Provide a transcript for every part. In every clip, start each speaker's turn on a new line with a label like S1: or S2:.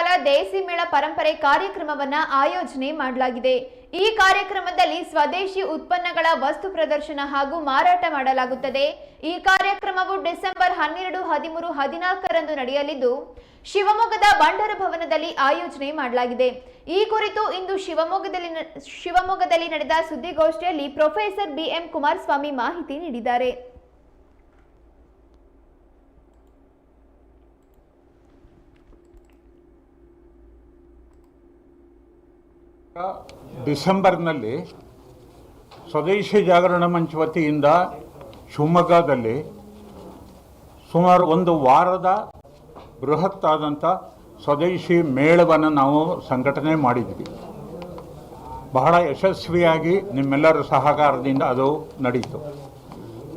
S1: ಕಾಲ ದೇಸಿ ಮೇಳ ಪರಂಪರೆ ಕಾರ್ಯಕ್ರಮವನ್ನ ಆಯೋಜನೆ ಮಾಡಲಾಗಿದೆ. ಈ ಕಾರ್ಯಕ್ರಮದಲ್ಲಿ ಸ್ವದೇಶಿ ಉತ್ಪನ್ನಗಳ ವಸ್ತು ಪ್ರದರ್ಶನ ಹಾಗೂ ಮಾರಾಟ ಮಾಡಲಾಗುತ್ತದೆ. ಈ ಕಾರ್ಯಕ್ರಮವು ಡಿಸೆಂಬರ್ ಹನ್ನೆರಡು, ಹದಿಮೂರು, ಹದಿನಾಲ್ಕರಂದು ನಡೆಯಲಿದ್ದು, ಶಿವಮೊಗ್ಗದ ಬಂಡರ ಭವನದಲ್ಲಿ ಆಯೋಜನೆ ಮಾಡಲಾಗಿದೆ. ಈ ಕುರಿತು ಇಂದು ಶಿವಮೊಗ್ಗದಲ್ಲಿ ಶಿವಮೊಗ್ಗದಲ್ಲಿ ನಡೆದ ಸುದ್ದಿಗೋಷ್ಠಿಯಲ್ಲಿ ಪ್ರೊಫೆಸರ್ ಬಿಎಂ ಕುಮಾರಸ್ವಾಮಿ ಮಾಹಿತಿ ನೀಡಿದ್ದಾರೆ.
S2: ಡಿಸೆಂಬರ್ನಲ್ಲಿ ಸ್ವದೇಶಿ ಜಾಗರಣ ಮಂಚ ವತಿಯಿಂದ ಶಿವಮೊಗ್ಗದಲ್ಲಿ ಸುಮಾರು ಒಂದು ವಾರದ ಬೃಹತ್ತಾದಂಥ ಸ್ವದೇಶಿ ಮೇಳವನ್ನು ನಾವು ಸಂಘಟನೆ ಮಾಡಿದ್ವಿ. ಬಹಳ ಯಶಸ್ವಿಯಾಗಿ ನಿಮ್ಮೆಲ್ಲರ ಸಹಕಾರದಿಂದ ಅದು ನಡೀತು.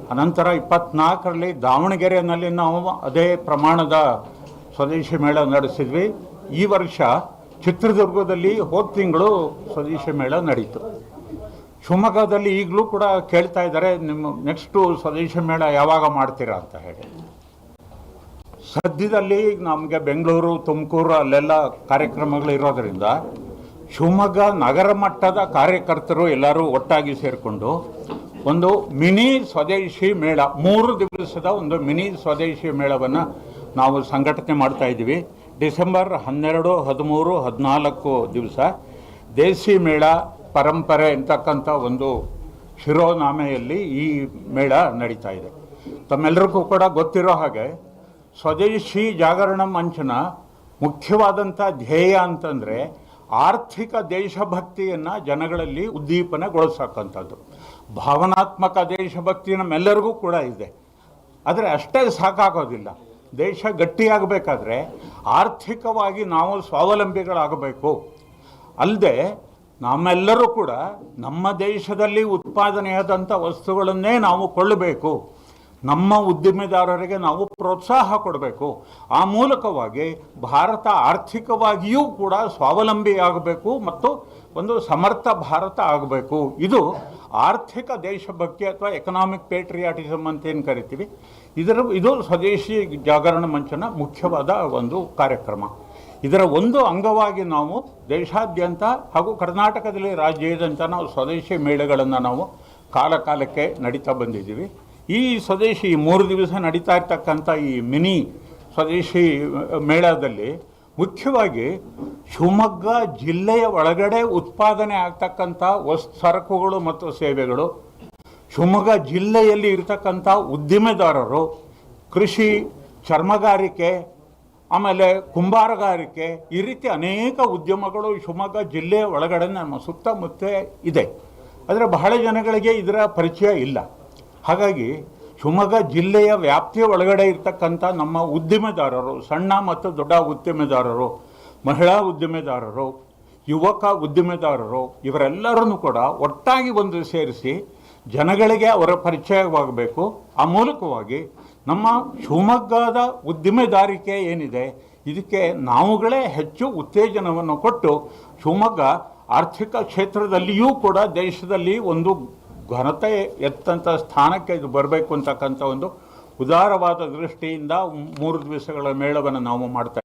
S2: ಅನಂತರ ಇಪ್ಪತ್ನಾಲ್ಕರಲ್ಲಿ ದಾವಣಗೆರೆಯಲ್ಲಿ ನಾವು ಅದೇ ಪ್ರಮಾಣದ ಸ್ವದೇಶಿ ಮೇಳ ನಡೆಸಿದ್ವಿ. ಈ ವರ್ಷ ಚಿತ್ರದುರ್ಗದಲ್ಲಿ ಹೋದ ತಿಂಗಳು ಸ್ವದೇಶಿ ಮೇಳ ನಡೀತು. ಶಿವಮೊಗ್ಗದಲ್ಲಿ ಈಗಲೂ ಕೂಡ ಕೇಳ್ತಾ ಇದ್ದಾರೆ, ನಿಮ್ಮ ನೆಕ್ಸ್ಟು ಸ್ವದೇಶಿ ಮೇಳ ಯಾವಾಗ ಮಾಡ್ತೀರಾ ಅಂತ ಹೇಳಿ. ಸದ್ಯದಲ್ಲಿ ನಮಗೆ ಬೆಂಗಳೂರು, ತುಮಕೂರು ಅಲ್ಲೆಲ್ಲ ಕಾರ್ಯಕ್ರಮಗಳು ಇರೋದರಿಂದ ಶಿವಮೊಗ್ಗ ನಗರ ಮಟ್ಟದ ಕಾರ್ಯಕರ್ತರು ಎಲ್ಲರೂ ಒಟ್ಟಾಗಿ ಸೇರಿಕೊಂಡು ಒಂದು ಮಿನಿ ಸ್ವದೇಶಿ ಮೇಳ, ಮೂರು ದಿವಸದ ಒಂದು ಮಿನಿ ಸ್ವದೇಶಿ ಮೇಳವನ್ನು ನಾವು ಸಂಘಟನೆ ಮಾಡ್ತಾ ಇದ್ದೀವಿ. ಡಿಸೆಂಬರ್ ಹನ್ನೆರಡು, ಹದಿಮೂರು, ಹದಿನಾಲ್ಕು ದಿವಸ ದೇಸಿ ಮೇಳ ಪರಂಪರೆ ಅಂತಕ್ಕಂಥ ಒಂದು ಶಿರೋನಾಮೆಯಲ್ಲಿ ಈ ಮೇಳ ನಡೀತಾ ಇದೆ. ತಮ್ಮೆಲ್ಲರಿಗೂ ಕೂಡ ಗೊತ್ತಿರೋ ಹಾಗೆ ಸ್ವದೇಶಿ ಜಾಗರಣ ಮಂಚನ ಮುಖ್ಯವಾದಂಥ ಧ್ಯೇಯ ಅಂತಂದರೆ ಆರ್ಥಿಕ ದೇಶಭಕ್ತಿಯನ್ನು ಜನಗಳಲ್ಲಿ ಉದ್ದೀಪನೆಗೊಳಿಸಕ್ಕಂಥದ್ದು. ಭಾವನಾತ್ಮಕ ದೇಶಭಕ್ತಿ ನಮ್ಮೆಲ್ಲರಿಗೂ ಕೂಡ ಇದೆ. ಆದರೆ ಅಷ್ಟೇ ಸಾಕಾಗೋದಿಲ್ಲ. ದೇಶ ಗಟ್ಟಿಯಾಗಬೇಕಾದ್ರೆ ಆರ್ಥಿಕವಾಗಿ ನಾವು ಸ್ವಾವಲಂಬಿಗಳಾಗಬೇಕು. ಅಲ್ಲದೆ ನಮ್ಮೆಲ್ಲರೂ ಕೂಡ ನಮ್ಮ ದೇಶದಲ್ಲಿ ಉತ್ಪಾದನೆಯಾದಂಥ ವಸ್ತುಗಳನ್ನೇ ನಾವು ಕೊಳ್ಳಬೇಕು. ನಮ್ಮ ಉದ್ದಿಮೆದಾರರಿಗೆ ನಾವು ಪ್ರೋತ್ಸಾಹ ಕೊಡಬೇಕು. ಆ ಮೂಲಕವಾಗಿ ಭಾರತ ಆರ್ಥಿಕವಾಗಿಯೂ ಕೂಡ ಸ್ವಾವಲಂಬಿಯಾಗಬೇಕು ಮತ್ತು ಒಂದು ಸಮರ್ಥ ಭಾರತ ಆಗಬೇಕು. ಇದು ಆರ್ಥಿಕ ದೇಶಭಕ್ತಿ ಅಥವಾ ಎಕನಾಮಿಕ್ ಪೇಟ್ರಿಯಾಟಿಸಮ್ ಅಂತ ಏನು ಕರಿತೀವಿ, ಇದರ, ಇದು ಸ್ವದೇಶಿ ಜಾಗರಣ ಮಂಚನ ಮುಖ್ಯವಾದ ಒಂದು ಕಾರ್ಯಕ್ರಮ. ಇದರ ಒಂದು ಅಂಗವಾಗಿ ನಾವು ದೇಶಾದ್ಯಂತ ಹಾಗೂ ಕರ್ನಾಟಕದಲ್ಲಿ ರಾಜ್ಯದಂತ ನಾವು ಸ್ವದೇಶಿ ಮೇಳಗಳನ್ನು ನಾವು ಕಾಲ ಕಾಲಕ್ಕೆ ನಡೀತಾ ಬಂದಿದ್ದೀವಿ. ಈ ಸ್ವದೇಶಿ ಮೂರು ದಿವಸ ನಡೀತಾ ಇರ್ತಕ್ಕಂಥ ಈ ಮಿನಿ ಸ್ವದೇಶಿ ಮೇಳದಲ್ಲಿ ಮುಖ್ಯವಾಗಿ ಶಿವಮೊಗ್ಗ ಜಿಲ್ಲೆಯ ಒಳಗಡೆ ಉತ್ಪಾದನೆ ಆಗ್ತಕ್ಕಂಥ ವಸ್ತು, ಸರಕುಗಳು ಮತ್ತು ಸೇವೆಗಳು, ಶಿವಮೊಗ್ಗ ಜಿಲ್ಲೆಯಲ್ಲಿ ಇರತಕ್ಕಂಥ ಉದ್ದಿಮೆದಾರರು, ಕೃಷಿ, ಚರ್ಮಗಾರಿಕೆ, ಆಮೇಲೆ ಕುಂಬಾರಗಾರಿಕೆ, ಈ ರೀತಿ ಅನೇಕ ಉದ್ಯಮಗಳು ಶಿವಮೊಗ್ಗ ಜಿಲ್ಲೆಯ ಒಳಗಡೆ ನಮ್ಮ ಸುತ್ತಮುತ್ತ ಇದೆ. ಆದರೆ ಬಹಳ ಜನಗಳಿಗೆ ಇದರ ಪರಿಚಯ ಇಲ್ಲ. ಹಾಗಾಗಿ ಶಿವಮೊಗ್ಗ ಜಿಲ್ಲೆಯ ವ್ಯಾಪ್ತಿಯ ಒಳಗಡೆ ಇರ್ತಕ್ಕಂಥ ನಮ್ಮ ಉದ್ದಿಮೆದಾರರು, ಸಣ್ಣ ಮತ್ತು ದೊಡ್ಡ ಉದ್ದಿಮೆದಾರರು, ಮಹಿಳಾ ಉದ್ದಿಮೆದಾರರು, ಯುವಕ ಉದ್ದಿಮೆದಾರರು, ಇವರೆಲ್ಲರನ್ನು ಕೂಡ ಒಟ್ಟಾಗಿ ಒಂದು ಸೇರಿಸಿ ಜನಗಳಿಗೆ ಅವರ ಪರಿಚಯವಾಗಬೇಕು. ಆ ಮೂಲಕವಾಗಿ ನಮ್ಮ ಶಿವಮೊಗ್ಗದ ಉದ್ದಿಮೆದಾರಿಕೆ ಏನಿದೆ, ಇದಕ್ಕೆ ನಾವುಗಳೇ ಹೆಚ್ಚು ಉತ್ತೇಜನವನ್ನು ಕೊಟ್ಟು ಶಿವಮೊಗ್ಗ ಆರ್ಥಿಕ ಕ್ಷೇತ್ರದಲ್ಲಿಯೂ ಕೂಡ ದೇಶದಲ್ಲಿ ಒಂದು ಘನತೆ ಎತ್ತಂಥ ಸ್ಥಾನಕ್ಕೆ ಇದು ಬರಬೇಕು ಅಂತಕ್ಕಂಥ ಒಂದು ಉದಾರವಾದ ದೃಷ್ಟಿಯಿಂದ ಮೂರು ದಿವಸಗಳ ಮೇಳವನ್ನು ನಾವು ಮಾಡ್ತಾ